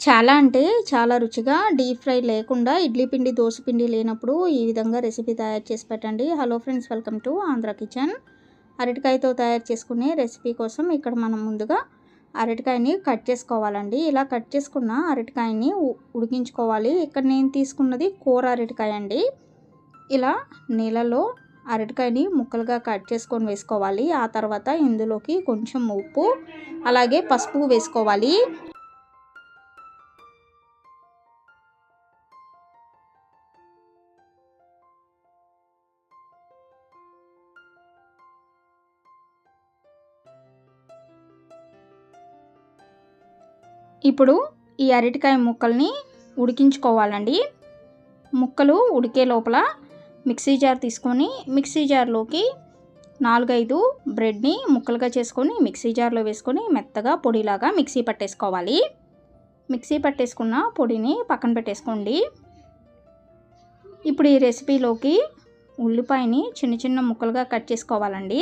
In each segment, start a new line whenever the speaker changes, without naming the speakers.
చాలా అంటే చాలా రుచిగా డీప్ ఫ్రై లేకుండా ఇడ్లీ పిండి దోశ పిండి లేనప్పుడు ఈ విధంగా రెసిపీ తయారు చేసి పెట్టండి. Hello friends welcome to Andhra kitchen. అరటికాయతో తయారు చేసుకునే రెసిపీ కోసం ఇక్కడ మనం ముందుగా అరటికాయని కట్ చేసుకోవాలండి. ఇలా కట్ చేసుకున్న అరటికాయని ఉడికించుకోవాలి. ఇక్కడ నేను తీసుకున్నది కూర అరటికాయ అండి. ఇలా నీళ్ళలో అరటికాయని ముక్కలుగా కట్ చేసుకొని వేసుకోవాలి. ఆ తర్వాత ఇందులోకి కొంచెం ఉప్పు అలాగే పసుపు వేసుకోవాలి. ఇప్పుడు ఈ అరటికాయ ముక్కల్ని ఉడికించుకోవాలండి. ముక్కలు ఉడికే లోపల మిక్సీ జార్ తీసుకొని మిక్సీ జార్లోకి నాలుగైదు బ్రెడ్ని ముక్కలుగా చేసుకొని మిక్సీ జార్లో వేసుకొని మెత్తగా పొడిలాగా మిక్సీ పట్టేసుకోవాలి. మిక్సీ పట్టేసుకున్న పొడిని పక్కన పెట్టేసుకోండి. ఇప్పుడు ఈ రెసిపీలోకి ఉల్లిపాయని చిన్న చిన్న ముక్కలుగా కట్ చేసుకోవాలండి.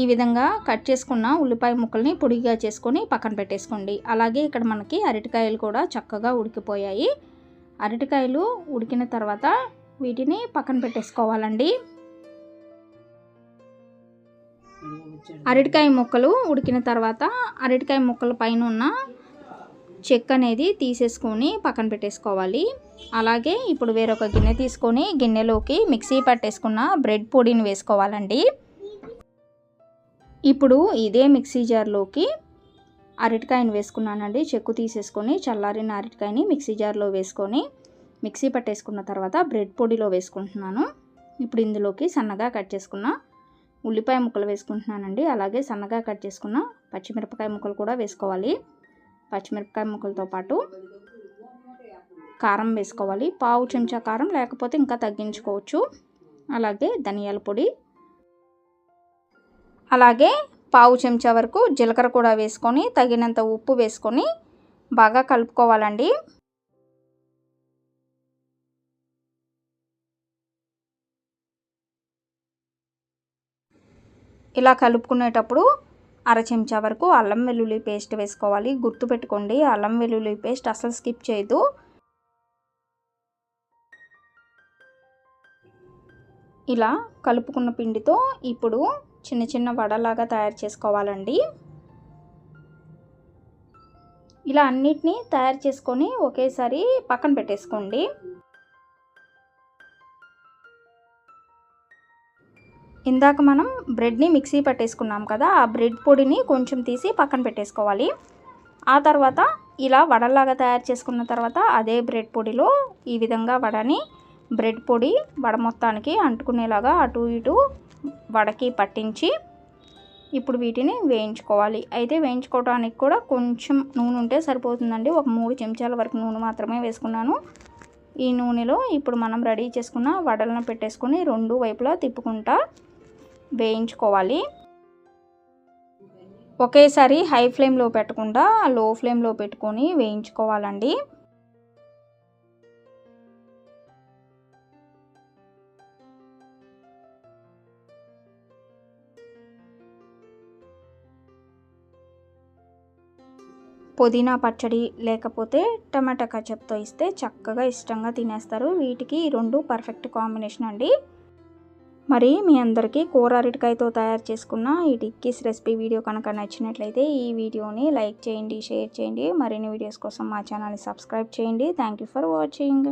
ఈ విధంగా కట్ చేసుకున్న ఉల్లిపాయ ముక్కల్ని పొడిగా చేసుకొని పక్కన పెట్టేసుకోండి. అలాగే ఇక్కడ మనకి అరటికాయలు కూడా చక్కగా ఉడికిపోయాయి. అరటికాయలు ఉడికిన తర్వాత వీటిని పక్కన పెట్టేసుకోవాలండి. అరటికాయ ముక్కలు ఉడికిన తర్వాత అరటికాయ ముక్కల పైన ఉన్న చెక్క అనేది తీసేసుకొని పక్కన పెట్టేసుకోవాలి. అలాగే ఇప్పుడు వేరొక గిన్నె తీసుకొని గిన్నెలోకి మిక్సీ పట్టేసుకున్న బ్రెడ్ పొడిని వేసుకోవాలండి. ఇప్పుడు ఇదే మిక్సీ జార్లోకి అరటికాయని వేసుకున్నానండి. చెక్కు తీసేసుకొని చల్లారిన అరటికాయని మిక్సీ జార్లో వేసుకొని మిక్సీ పట్టేసుకున్న తర్వాత బ్రెడ్ పొడిలో వేసుకుంటున్నాను. ఇప్పుడు ఇందులోకి సన్నగా కట్ చేసుకున్న ఉల్లిపాయ ముక్కలు వేసుకుంటున్నానండి. అలాగే సన్నగా కట్ చేసుకున్న పచ్చిమిరపకాయ ముక్కలు కూడా వేసుకోవాలి. పచ్చిమిరపకాయ ముక్కలతో పాటు కారం వేసుకోవాలి. పావు చెంచా కారం లేకపోతే ఇంకా తగ్గించుకోవచ్చు. అలాగే ధనియాల పొడి అలాగే పావు చెంచా వరకు జీలకర్ర కూడా వేసుకొని తగినంత ఉప్పు వేసుకొని బాగా కలుపుకోవాలండి. ఇలా కలుపుకునేటప్పుడు అర చెంచా వరకు అల్లం వెల్లుల్లి పేస్ట్ వేసుకోవాలి. గుర్తుపెట్టుకోండి అల్లం వెల్లుల్లి పేస్ట్ అసలు స్కిప్ చేయదు ఇలా కలుపుకున్న పిండితో ఇప్పుడు చిన్న చిన్న వడలాగా తయారు చేసుకోవాలండి. ఇలా అన్నిటినీ తయారు చేసుకొని ఒకేసారి పక్కన పెట్టేసుకోండి. ఇందాక మనం బ్రెడ్ని మిక్సీ పట్టేసుకున్నాం కదా ఆ బ్రెడ్ పొడిని కొంచెం తీసి పక్కన పెట్టేసుకోవాలి. ఆ తర్వాత ఇలా వడలాగా తయారు చేసుకున్న తర్వాత అదే బ్రెడ్ పొడిలో ఈ విధంగా వడని బ్రెడ్ పొడి వడ మొత్తానికి అంటుకునేలాగా అటు ఇటు వడకి పట్టించి ఇప్పుడు వీటిని వేయించుకోవాలి. అయితే వేయించుకోవడానికి కూడా కొంచెం నూనె ఉంటే సరిపోతుందండి. ఒక మూడు చెంచాల వరకు నూనె మాత్రమే వేసుకున్నాను. ఈ నూనెలో ఇప్పుడు మనం రెడీ చేసుకున్న వడలను పెట్టేసుకొని రెండు వైపులా తిప్పుకుంటా వేయించుకోవాలి. ఒకేసారి హై ఫ్లేమ్లో పెట్టకుండా లో ఫ్లేమ్లో పెట్టుకొని వేయించుకోవాలండి. పుదీనా పచ్చడి లేకపోతే టమాటా కచప్తో ఇస్తే చక్కగా ఇష్టంగా తినేస్తారు. వీటికి ఈ రెండు పర్ఫెక్ట్ కాంబినేషన్ అండి. మరి మీ అందరికీ కూర అరటికాయతో తయారు చేసుకున్న ఈ టిక్కీస్ రెసిపీ వీడియో కనుక నచ్చినట్లయితే ఈ వీడియోని లైక్ చేయండి షేర్ చేయండి. మరిన్ని వీడియోస్ కోసం మా ఛానల్ని సబ్స్క్రైబ్ చేయండి. Thank for watching